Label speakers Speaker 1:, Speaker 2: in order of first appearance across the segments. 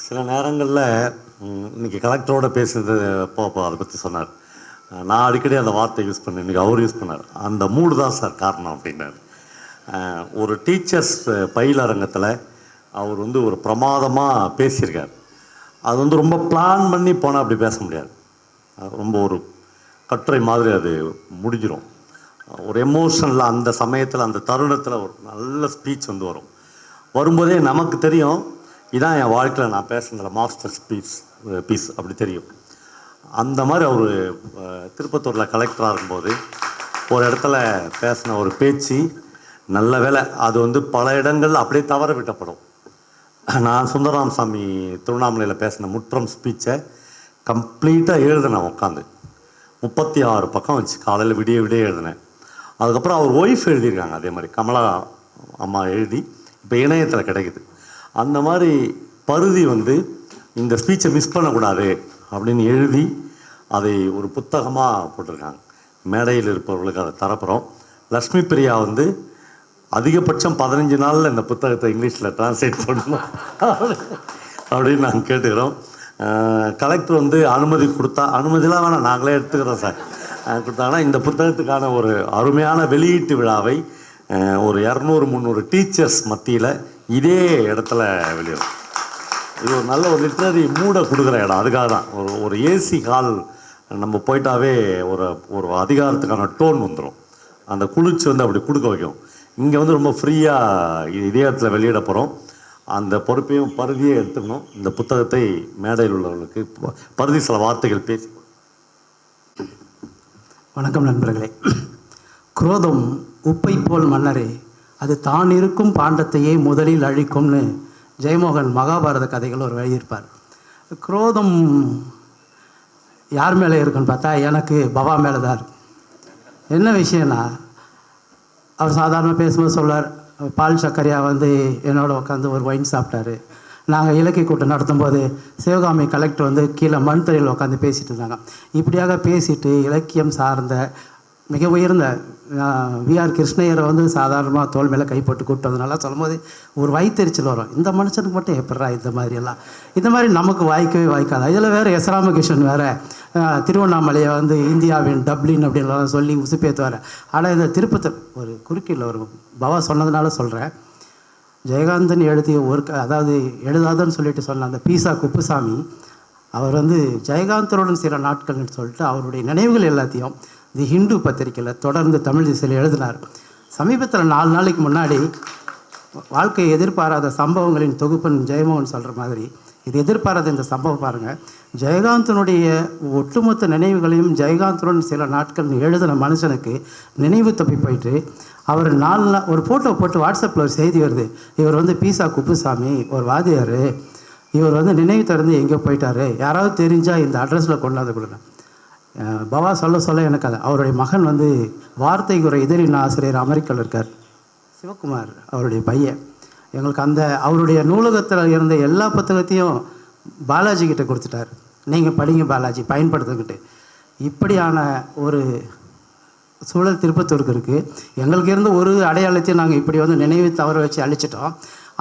Speaker 1: சில நேரங்களில் இன்னைக்கு கலெக்டரோட பேசுனது போப்போ அதை பற்றி சொன்னார். நான் அடிக்கடி அந்த வார்த்தை யூஸ் பண்ணேன். இன்றைக்கி அவர் யூஸ் பண்ணார். அந்த மூடு தான் சார் காரணம் அப்படின்னாரு. ஒரு டீச்சர்ஸ் பயிலரங்கத்தில் அவர் வந்து ஒரு பிரமாதமாக பேசியிருக்கார். அது வந்து ரொம்ப பிளான் பண்ணி போனால் அப்படி பேச முடியாது. ரொம்ப ஒரு கட்டுரை மாதிரி அது முடிஞ்சிடும் ஒரு எமோஷனில் அந்த சமயத்தில் அந்த தருணத்தில் ஒரு நல்ல ஸ்பீச் வந்து வரும். வரும்போதே நமக்கு தெரியும் இதான் என் வாழ்க்கையில் நான் பேசுனதில் மாஸ்டர் பீஸ் பீஸ் அப்படி தெரியும். அந்த மாதிரி அவர் திருப்பத்தூரில் கலெக்டராக இருக்கும்போது ஒரு இடத்துல பேசின ஒரு பேச்சு நல்ல வேலை அது வந்து பல இடங்கள் அப்படியே தவற விட்டப்படும். நான் சுந்தரராம் சாமி திருவண்ணாமலையில் பேசின முற்றம் ஸ்பீச்சை கம்ப்ளீட்டாக எழுதினேன் உட்காந்து முப்பத்தி ஆறு பக்கம் வச்சு காலையில் விடிய விடிய எழுதினேன். அதுக்கப்புறம் அவர் ஒய்ஃப் எழுதியிருக்காங்க அதே மாதிரி கமலா அம்மா எழுதி இப்போ இணையத்தில் கிடைக்குது. அந்த மாதிரி பருதி வந்து இந்த ஸ்பீச்சை மிஸ் பண்ணக்கூடாது அப்படின்னு எழுதி அதை ஒரு புத்தகமாக போட்டிருக்காங்க. மேடையில் இருப்பவர்களுக்கு அதை தரப்புறோம். லக்ஷ்மி பிரியா வந்து அதிகபட்சம் பதினஞ்சு நாளில் இந்த புத்தகத்தை இங்கிலீஷில் டிரான்ஸ்லேட் பண்ணணும். அப்படின்னு நாங்கள் கேட்டுக்கிறோம். கலெக்டர் வந்து அனுமதி கொடுத்தா அனுமதிலாம் வேணாம் நாங்களே எடுத்துக்கிறோம் சார். கொடுத்தாங்கன்னா இந்த புத்தகத்துக்கான ஒரு அருமையான வெளியீட்டு விழாவை ஒரு இரநூறு முந்நூறு டீச்சர்ஸ் மத்தியில் இதே இடத்துல வெளியிடும் இது ஒரு நல்ல ஒரு லிட்ரரி மூடை கொடுக்குற இடம். அதுக்காக தான். ஒரு ஒரு ஏசி ஹால் நம்ம போயிட்டாவே ஒரு ஒரு அதிகாரத்துக்கான டோன் வந்துடும் அந்த குளிர்ச்சி வந்து அப்படி கொடுக்க வைக்கும். இங்கே வந்து ரொம்ப ஃப்ரீயாக இதே இடத்துல வெளியிட போகிறோம் அந்த பொறுப்பையும் பருதியே எடுத்துக்கணும். இந்த புத்தகத்தை மேடையில் உள்ளவர்களுக்கு பருதி சில வார்த்தைகள் பேசி.
Speaker 2: வணக்கம் நண்பர்களே. குரோதம் உப்பை போல் மன்னரே அது தான் இருக்கும் பாண்டத்தையே முதலில் அழிக்கும்னு ஜெயமோகன் மகாபாரத கதைகள் ஒரு எழுதியிருப்பார். குரோதம் யார் மேலே இருக்குன்னு பார்த்தா எனக்கு பவா மேலே தான் இருக்கு. என்ன விஷயம்னா அவர் சாதாரண பேசும்போது சொல்வார் பால் சக்கரையா வந்து என்னோட உட்காந்து ஒரு ஒயின் சாப்பிட்டாரு. நாங்கள் இலக்கிய கூட்டம் நடத்தும்போது சிவகாமி கலெக்டர் வந்து கீழே மண் தரையில் உட்காந்து பேசிகிட்டு இருந்தாங்க. இப்படியாக பேசிட்டு இலக்கியம் சார்ந்த மிக உயர்ந்த விஆர் கிருஷ்ணயரை வந்து சாதாரணமாக தோல் மேலே கைப்பட்டு கூப்பிட்டு வந்தனால சொல்லும்போது ஒரு வயிற்றுச்சல் வரும். இந்த மனுஷனுக்கு மட்டும் எப்படா இந்த மாதிரி எல்லாம்? இந்த மாதிரி நமக்கு வாய்க்கவே வாய்க்காது. இதில் வேறு எஸ். ராமகிருஷ்ணன் வேறு திருவண்ணாமலையை வந்து இந்தியாவின் டப்ளின் அப்படின்லாம் சொல்லி உசுப்பேத்துவார் ஆனால் இந்த திருப்பத்தூர் ஒரு குறுக்கில் ஒரு பவா சொன்னதுனால சொல்கிறேன் ஜெயகாந்தன் எழுதிய ஒரு க- அதாவது எழுதாதன்னு சொல்லிட்டு சொன்ன அந்த பீசா குப்புசாமி அவர் வந்து ஜெயகாந்தனுடன் சில நாட்கள்னு சொல்லிட்டு அவருடைய நினைவுகள் எல்லாத்தையும் தி ஹிந்து பத்திரிக்கையில் தொடர்ந்து தமிழ் திசையில் எழுதினார். சமீபத்தில் நாலு நாளைக்கு முன்னாடி வாழ்க்கையை எதிர்பாராத சம்பவங்களின் தொகுப்புன்னு ஜெயமோகன் சொல்கிற மாதிரி. இது எதிர்பாராத இந்த சம்பவம் பாருங்கள் ஜெயகாந்தனுடைய ஒட்டுமொத்த நினைவுகளையும் ஜெயகாந்தனுடன் சில நாட்கள் எழுதின மனுஷனுக்கு நினைவு தப்பி போயிட்டு அவர் நாலு நாள் ஒரு ஃபோட்டோ போட்டு வாட்ஸ்அப்பில் ஒரு செய்தி வருது. இவர் வந்து பீசா குப்புசாமி ஒரு வாதியார் இவர் வந்து நினைவு திறந்து எங்கே போயிட்டார். யாராவது தெரிஞ்சால் இந்த அட்ரஸில் கொண்டாந்து கொடுங்க. பவா சொல்ல சொல்ல எனக்கு அது. அவருடைய மகன் வந்து வார்த்தை குறை எதிரின் ஆசிரியர் அமெரிக்காவில் இருக்கார். சிவகுமார் அவருடைய பையன். எங்களுக்கு அந்த அவருடைய நூலகத்தில் இருந்த எல்லா புத்தகத்தையும் பாலாஜி கிட்ட கொடுத்துட்டார். நீங்கள் படிங்க பாலாஜி பயன்படுத்துக்கிட்டு. இப்படியான ஒரு சூழல் திருப்பத்தூருக்கு இருக்குது எங்களுக்கு இருந்த ஒரு அடையாளத்தையும் நாங்கள் இப்படி வந்து நினைவு தவற வச்சு அழிச்சிட்டோம்.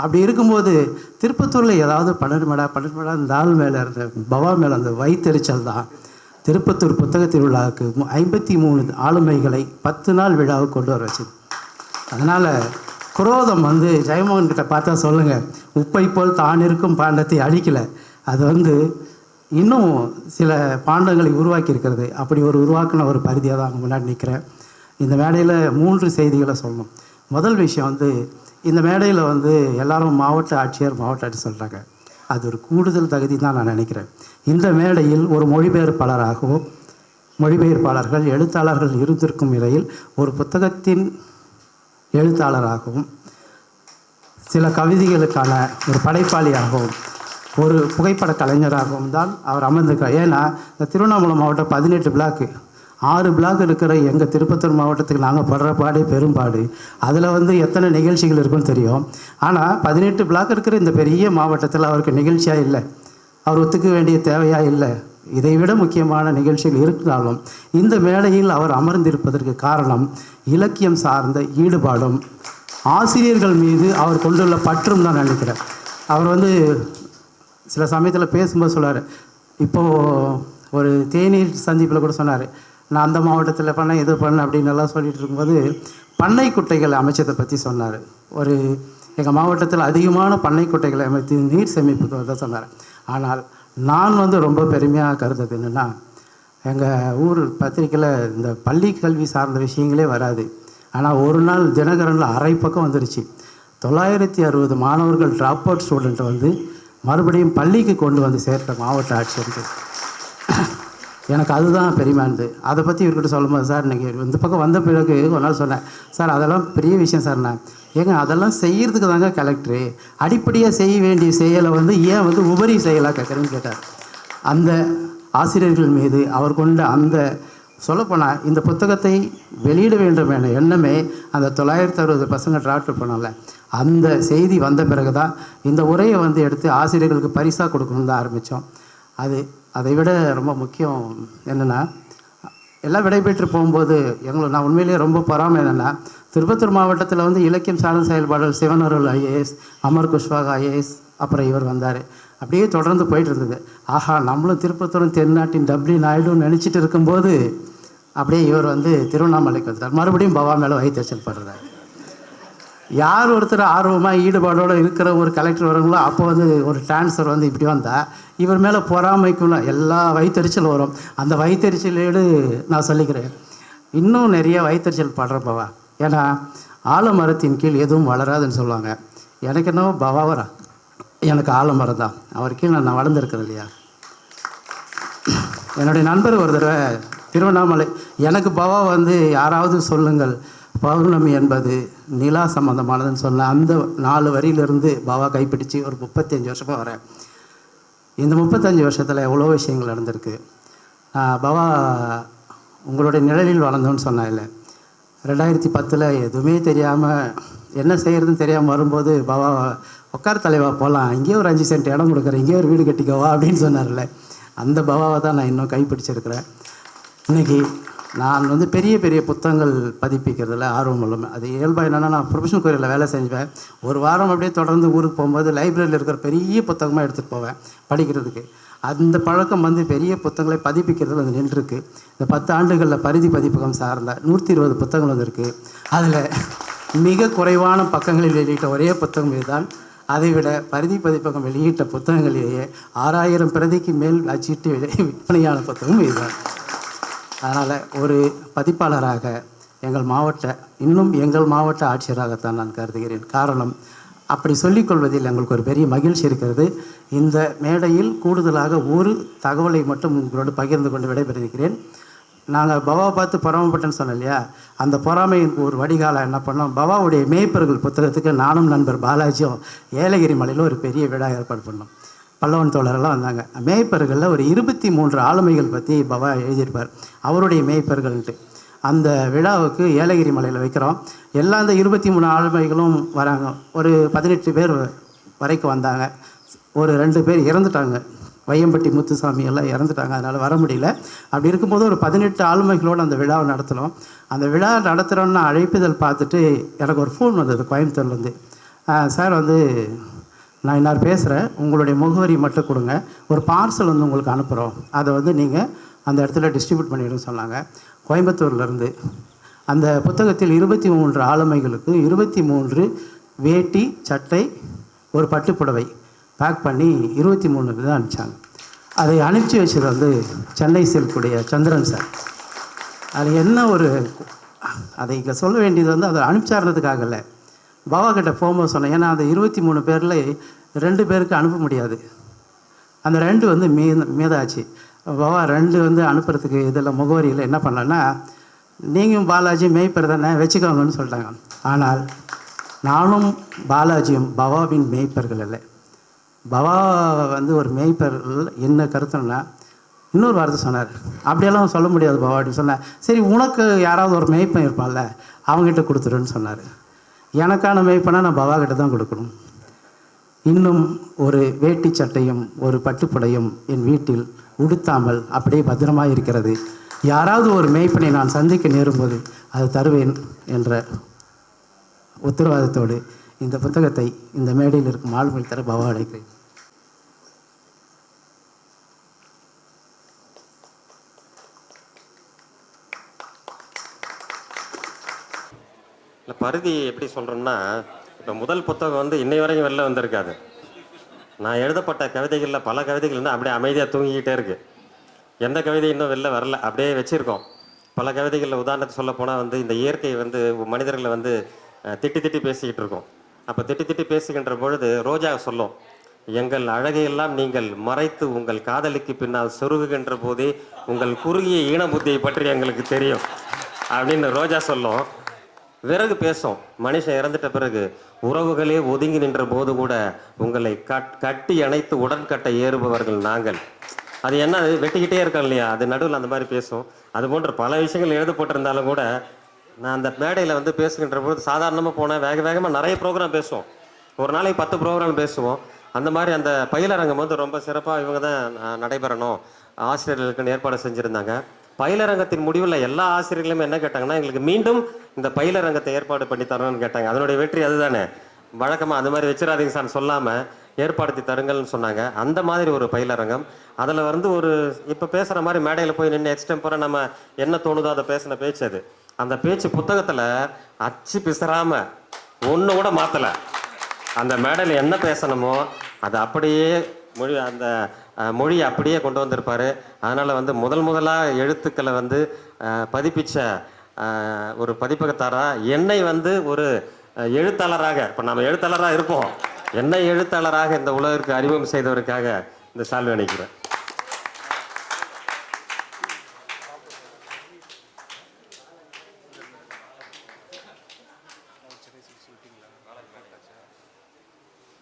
Speaker 2: அப்படி இருக்கும்போது திருப்பத்தூரில் ஏதாவது பன்னெண்டு மடா இந்த ஆள் மேலே இருந்த பவா மேலே அந்த வயிற்றெரிச்சல் தான். திருப்பத்தூர் புத்தக திருவிழாவுக்கு ஐம்பத்தி மூணு ஆளுமைகளை பத்து நாள் விழாவுக்கு கொண்டு வர வச்சுது. அதனால் குரோதம் வந்து ஜெயமோகன் கிட்ட பார்த்தா சொல்லுங்கள் உப்பை போல் தான் இருக்கும் பாண்டத்தை அழிக்கலை. அது வந்து இன்னும் சில பாண்டங்களை உருவாக்கி இருக்கிறது. அப்படி ஒரு உருவாக்கின ஒரு பரிதியாக தான் அவங்க முன்னாடி நிற்கிறேன் இந்த மேடையில் மூன்று செய்திகளை சொல்லணும். முதல் விஷயம் வந்து இந்த மேடையில் வந்து எல்லாரும் மாவட்ட ஆட்சியர் மாவட்ட ஆட்சி சொல்கிறாங்க அது ஒரு கூடுதல் தகுதி தான் நான் நினைக்கிறேன். இந்த மேடையில் ஒரு மொழிபெயர்ப்பாளராகவோ மொழிபெயர்ப்பாளர்கள் எழுத்தாளர்கள் இருந்திருக்கும் நிலையில் ஒரு புத்தகத்தின் எழுத்தாளராகவும் சில கவிதைகளுக்கான ஒரு படைப்பாளியாகவும் ஒரு புகைப்பட கலைஞராகவும் தான் அவர் அமர்ந்திருக்கார் ஏன்னா இந்த திருவண்ணாமலை மாவட்டம் பதினெட்டு பிளாக்கு. ஆறு பிளாக் இருக்கிற எங்கள் திருப்பத்தூர் மாவட்டத்துக்கு நாங்கள் படுற பாடு பெரும்பாடு அதில் வந்து எத்தனை நிகழ்ச்சிகள் இருக்குன்னு தெரியும். ஆனால் பதினெட்டு பிளாக் இருக்கிற இந்த பெரிய மாவட்டத்தில் அவருக்கு நிகழ்ச்சியாக இல்லை. அவர் ஒத்துக்க வேண்டிய தேவையாக இல்லை. இதை விட முக்கியமான நிகழ்ச்சிகள் இருந்தாலும் இந்த மேடையில் அவர் அமர்ந்திருப்பதற்கு காரணம் இலக்கியம் சார்ந்த ஈடுபாடும். ஆசிரியர்கள் மீது அவர் கொண்டுள்ள பற்றும் தான் நினைக்கிறேன். அவர் வந்து சில சமயத்தில் பேசும்போது சொல்லுவார் இப்போது ஒரு தேநீர் சந்திப்பில் கூட சொன்னார். நான் அந்த மாவட்டத்தில் பண்ணேன் இது பண்ணேன் அப்படின்னு எல்லாம் சொல்லிட்டு இருக்கும்போது பண்ணை குட்டைகளை அமைச்சதை பற்றி சொன்னார். ஒரு எங்கள் மாவட்டத்தில் அதிகமான பண்ணை குட்டைகளை அமைத்து நீர் சேமிப்புக்கு வந்து சொன்னார். ஆனால் நான் வந்து ரொம்ப பெருமையாக கருதுறது என்னென்னா எங்கள் ஊர் பத்திரிக்கையில் இந்த பள்ளி கல்வி சார்ந்த விஷயங்களே வராது. ஆனால் ஒரு நாள் தினகரனில் அரை பக்கம் வந்துருச்சு. தொள்ளாயிரத்தி அறுபது மாணவர்கள் ட்ராப் அவுட் ஸ்டூடெண்ட்டை வந்து மறுபடியும் பள்ளிக்கு கொண்டு வந்து சேர்த்த மாவட்ட ஆட்சியர்கள். எனக்கு அதுதான் பெரியமானது அதை பற்றி இவர்கிட்ட சொல்லும்போது சார் நீங்கள் இந்த பக்கம் வந்த பிறகு ஒரு நாள் சொன்னேன் சார் அதெல்லாம் பெரிய விஷயம் சார் நான் ஏங்க அதெல்லாம் செய்கிறதுக்கு தாங்க கலெக்டரு அடிப்படையாக செய்ய வேண்டிய செயலை வந்து ஏன் வந்து உபரி செயலாக கேட்குறேன்னு கேட்டார். அந்த ஆசிரியர்கள் மீது அவர் கொண்ட அந்த சொல்லப்போனால் இந்த புத்தகத்தை வெளியிட வேண்டும் என எண்ணமே அந்த தொள்ளாயிரத்தி அறுபது பசங்க டிராஃப்ட் பண்ணல அந்த செய்தி வந்த பிறகு தான் இந்த உரையை வந்து எடுத்து ஆசிரியர்களுக்கு பரிசாக கொடுக்கணும்னு தான் ஆரம்பித்தோம் அது அதை விட ரொம்ப முக்கியம் என்னென்னா எல்லாம் விடைபெற்று போகும்போது எங்களை நான் உண்மையிலேயே ரொம்ப பொறாமல் என்னென்னா திருப்பத்தூர் மாவட்டத்தில் வந்து இலக்கியம் சார்ந்த செயல்பாடுகள் சிவனருள் ஐஏஎஸ் அமர் குஷ்வாகா ஐஏஎஸ் அப்புறம் இவர் வந்தார். அப்படியே தொடர்ந்து போயிட்டு இருந்தது ஆஹா நம்மளும் திருப்பத்தூரும் தென்னாட்டின் டப்ளி நாயுடுன்னு நினச்சிட்டு இருக்கும்போது அப்படியே இவர் வந்து திருவண்ணாமலைக்கு வந்துட்டார். மறுபடியும் பவா மேலே வைத்தறிச்சல் படுறார். யார் ஒருத்தர் ஆர்வமாக ஈடுபாடோடு இருக்கிற ஒரு கலெக்டர் வருங்களோ அப்போ வந்து ஒரு டிரான்ஸ்ஃபர் வந்து இப்படி வந்தால் இவர் மேலே பொறாமைக்குள்ள எல்லா வயிற்றுச்சல் வரும். அந்த வயிற்றுச்சலோடு நான் சொல்லிக்கிறேன். இன்னும் நிறைய வயிற்றுச்சல் படுறப்பவா. ஏன்னா ஆலமரத்தின் கீழ் எதுவும் வளராதுன்னு சொல்லுவாங்க. எனக்கு என்னவோ பவாவரா எனக்கு ஆலமரம் தான். அவர் கீழ் நான் வளர்ந்துருக்கிறேன் இல்லையா? என்னுடைய நண்பர் ஒரு தடவை திருவண்ணாமலை எனக்கு பவா வந்து யாராவது சொல்லுங்கள். பௌர்ணமி என்பது நிலா சம்பந்தமானதுன்னு சொன்ன அந்த நாலு வரியிலிருந்து பாபா கைப்பிடிச்சு ஒரு முப்பத்தஞ்சு வருஷமாக வரேன் இந்த முப்பத்தஞ்சு வருஷத்தில் எவ்வளோ விஷயங்கள் நடந்திருக்கு? பாபா உங்களுடைய நிழலில் வளர்ந்தோன்னு சொன்னால ரெண்டாயிரத்தி பத்தில் எதுவுமே தெரியாமல் என்ன செய்கிறதுன்னு தெரியாமல் வரும்போது பாபா உட்கார் தலைவா போகலாம் இங்கேயே ஒரு அஞ்சு சென்ட் இடம் கொடுக்குறேன். இங்கேயே ஒரு வீடு கட்டிக்கோவா? அப்படின்னு சொன்னார்ல. அந்த பாபாவை தான் நான் இன்னும் கைப்பிடிச்சிருக்கிறேன். இன்னைக்கு நான் வந்து பெரிய பெரிய புத்தகங்கள் பதிப்பிக்கிறதுல ஆர்வம் உள்ளமே அது இயல்பாக என்னென்னா நான் ப்ரொஃபஷனல் கோரியில் வேலை செஞ்சுவேன் ஒரு வாரம் அப்படியே தொடர்ந்து ஊருக்கு போகும்போது லைப்ரரியில் இருக்கிற பெரிய புத்தகமாக எடுத்துகிட்டு போவேன் படிக்கிறதுக்கு. அந்த பழக்கம் வந்து பெரிய புத்தகங்களை பதிப்பிக்கிறதுல வந்து நின்றுருக்கு. இந்த பத்து ஆண்டுகளில் பரிதி பதிப்பகம் சார்ந்த நூற்றி இருபது புத்தகங்கள் வந்திருக்கு அதில் மிக குறைவான பக்கங்களில் வெளியிட்ட ஒரே புத்தகம் இதுதான். அதைவிட பரிதி பதிப்பகம் வெளியிட்ட புத்தகங்களிலேயே ஆறாயிரம் பிரதிக்கு மேல் அச்சிட்டு விற்பனையான புத்தகம் இதுதான். அதனால் ஒரு பதிப்பாளராக எங்கள் மாவட்ட இன்னும் எங்கள் மாவட்ட ஆட்சியராகத்தான் நான் கருதுகிறேன். காரணம் அப்படி சொல்லிக்கொள்வதில் எங்களுக்கு ஒரு பெரிய மகிழ்ச்சி இருக்கிறது. இந்த மேடையில் கூடுதலாக ஒரு தகவலை மட்டும் உங்களோடு பகிர்ந்து கொண்டு விடைபெறுகிறேன். நாங்கள் பவா பார்த்து பொறாமப்பட்டேன்னு சொன்னோம் இல்லையா? அந்த பொறாமையின் ஒரு வடிகால என்ன பண்ணோம்? பவாவுடைய மேய்ப்பர்கள் புத்தகத்துக்கு நானும் நண்பர் பாலாஜியும் ஏலகிரி மலையில் ஒரு பெரிய விழா ஏற்பாடு பண்ணோம். பல்லவன் தோழரெல்லாம் வந்தாங்க. மேய்ப்பர்களில் ஒரு இருபத்தி மூன்று ஆளுமைகள் பற்றி பவா எழுதியிருப்பார். அவருடைய மேய்ப்பர்கள்ட்டு. அந்த விழாவுக்கு ஏலகிரி மலையில் வைக்கிறோம். எல்லா அந்த இருபத்தி மூணு ஆளுமைகளும் வராங்க. ஒரு பதினெட்டு பேர் வரைக்கும் வந்தாங்க. ஒரு ரெண்டு பேர் இறந்துட்டாங்க. வையம்பட்டி முத்துசாமி எல்லாம் இறந்துட்டாங்க. அதனால் வர முடியல. அப்படி இருக்கும்போது ஒரு பதினெட்டு ஆளுமைகளோடு அந்த விழாவை நடத்தினோம். அந்த விழா நடத்துகிறோன்னு அழைப்புதல் பார்த்துட்டு எனக்கு ஒரு ஃபோன் வந்தது கோயம்புத்தூர்லேருந்து சார் வந்து நான் இன்னார் பேசுகிறேன் உங்களுடைய முகவரி மட்டும் கொடுங்க. ஒரு பார்சல் வந்து உங்களுக்கு அனுப்புகிறோம் அதை வந்து நீங்கள் அந்த இடத்துல டிஸ்ட்ரிபியூட் பண்ணிடுன்னு சொன்னாங்க. கோயம்புத்தூர்லேருந்து அந்த புத்தகத்தில் இருபத்தி மூன்று ஆளுமைகளுக்கு இருபத்தி மூன்று வேட்டி சட்டை ஒரு பட்டுப்புடவை பேக் பண்ணி இருபத்தி மூணு தான் அனுப்பிச்சாங்க. அதை அனுப்பிச்சி வச்சது வந்து சென்னை சில்குடைய சந்திரன் சார். அது என்ன ஒரு அதை இங்கே சொல்ல வேண்டியது வந்து அதை அனுப்பிச்சாடுறதுக்காக இல்லை. பாபா கிட்ட போகும்போது சொன்னேன் ஏன்னா அந்த இருபத்தி மூணு பேரில் ரெண்டு பேருக்கு அனுப்ப முடியாது. அந்த ரெண்டு வந்து மீ மீதாச்சு. பாபா ரெண்டு வந்து அனுப்புறதுக்கு இதில் முகவரியில் என்ன பண்ணேன்னா நீங்களும் பாலாஜி மேய்ப்பர் தானே வச்சுக்கோங்கன்னு சொல்லிட்டாங்க. ஆனால் நானும் பாலாஜியும் பவாவின் மேய்ப்பர்கள் இல்லை பவா வந்து ஒரு மேய்ப்பர்கள். என்ன கருத்துன்னா இன்னொரு வார்த்தை சொன்னார். அப்படியெல்லாம் சொல்ல முடியாது பவா அப்படின்னு சொன்னேன். சரி உனக்கு யாராவது ஒரு மேய்ப்பன் இருப்பான்ல அவங்ககிட்ட கொடுத்துருன்னு சொன்னார். எனக்கான மேய்ப்பனை நான் பவா கிட்ட தான் கொடுக்கணும். இன்னும் ஒரு வேட்டி சட்டையும் ஒரு பட்டுப்புடையும் என் வீட்டில் உடுத்தாமல் அப்படியே பத்திரமாக இருக்கிறது. யாராவது ஒரு மேய்ப்பனை நான் சந்திக்க நேரும்போது அது தருவேன் என்ற உத்தரவாதத்தோடு இந்த புத்தகத்தை இந்த மேடையில் இருக்கும் ஆளுமை தர பவா அடைக்கிறேன்
Speaker 3: இல்லை பருதி எப்படி சொல்கிறோம்னா இப்போ முதல் புத்தகம் வந்து இன்னை வரைக்கும் வெளில வந்திருக்காது. நான் எழுதப்பட்ட கவிதைகளில் பல கவிதைகள் வந்து அப்படியே அமைதியாக தூங்கிக்கிட்டே இருக்கு. எந்த கவிதை இன்னும் வெளில வரல அப்படியே வச்சுருக்கோம். பல கவிதைகளில் உதாரணத்துக்கு சொல்ல போனால் வந்து இந்த இயற்கை வந்து மனிதர்களை வந்து திட்டி திட்டி பேசிக்கிட்டு இருக்கோம். அப்போ திட்டி திட்டி பேசுகின்ற பொழுது ரோஜா சொல்லும். எங்கள் அழகையெல்லாம் நீங்கள் மறைத்து உங்கள் காதலிக்கு பின்னால் சொருகுகின்ற போதே உங்கள் குறுகிய ஈன புத்தியை பற்றி எங்களுக்கு தெரியும். அப்படின்னு ரோஜா சொல்லும். விறகு பேசும். மனுஷன் இறந்துட்ட பிறகு உறவுகளே ஒதுங்கி நின்ற போது கூட உங்களை கட் கட்டி அணைத்து உடன்கட்டை ஏறுபவர்கள் நாங்கள். அது என்ன அது வெட்டிக்கிட்டே இருக்கோம் இல்லையா? அது நடுவில் அந்த மாதிரி பேசும். அது போன்ற பல விஷயங்கள் எழுதப்பட்டிருந்தாலும் கூட நான் அந்த மேடையில் வந்து பேசுகின்ற போது சாதாரணமாக போனேன் வேக வேகமாக நிறைய ப்ரோக்ராம் பேசுவோம். ஒரு நாளைக்கு பத்து ப்ரோக்ராம் பேசுவோம். அந்த மாதிரி அந்த பயிலரங்கம் வந்து ரொம்ப சிறப்பாக இவங்க தான் நடைபெறணும். ஆசிரியர்களுக்குன்னு ஏற்பாடு செஞ்சுருந்தாங்க. பயிலரங்கத்தின் முடிவில் எல்லா ஆசிரியர்களுமே என்ன கேட்டாங்கன்னா எங்களுக்கு மீண்டும் இந்த பயிலரங்கத்தை ஏற்பாடு பண்ணி தரணும்னு கேட்டாங்க. அதனுடைய வெற்றி அதுதானே? வழக்கமாக அந்த மாதிரி வச்சிடாதீங்க சார் சொல்லாமல் ஏற்படுத்தி தருங்கள்னு சொன்னாங்க. அந்த மாதிரி ஒரு பயிலரங்கம். அதில் வந்து ஒரு இப்போ பேசுகிற மாதிரி மேடையில் போய் நின்று எக்ஸ்டெம்பராக நம்ம என்ன தோணுதோ அதை பேசின பேச்சு அது. அந்த பேச்சு புத்தகத்தில் அச்சு பிசறாமல் ஒன்று கூட மாற்றலை அந்த மேடையில் என்ன பேசணுமோ அதை அப்படியே மொழி அந்த மொழியை அப்படியே கொண்டு வந்திருப்பார். அதனால் வந்து முதல் முதலாக எழுத்துக்களை வந்து பதிப்பிச்ச ஒரு பதிப்பகத்தாரா என்னை வந்து ஒரு எழுத்தாளராக இப்போ நம்ம எழுத்தாளராக இருப்போம். என்னை எழுத்தாளராக இந்த உலகிற்கு அறிமுகம் செய்தவருக்காக இந்த சால்வை அணிக்கிறேன்.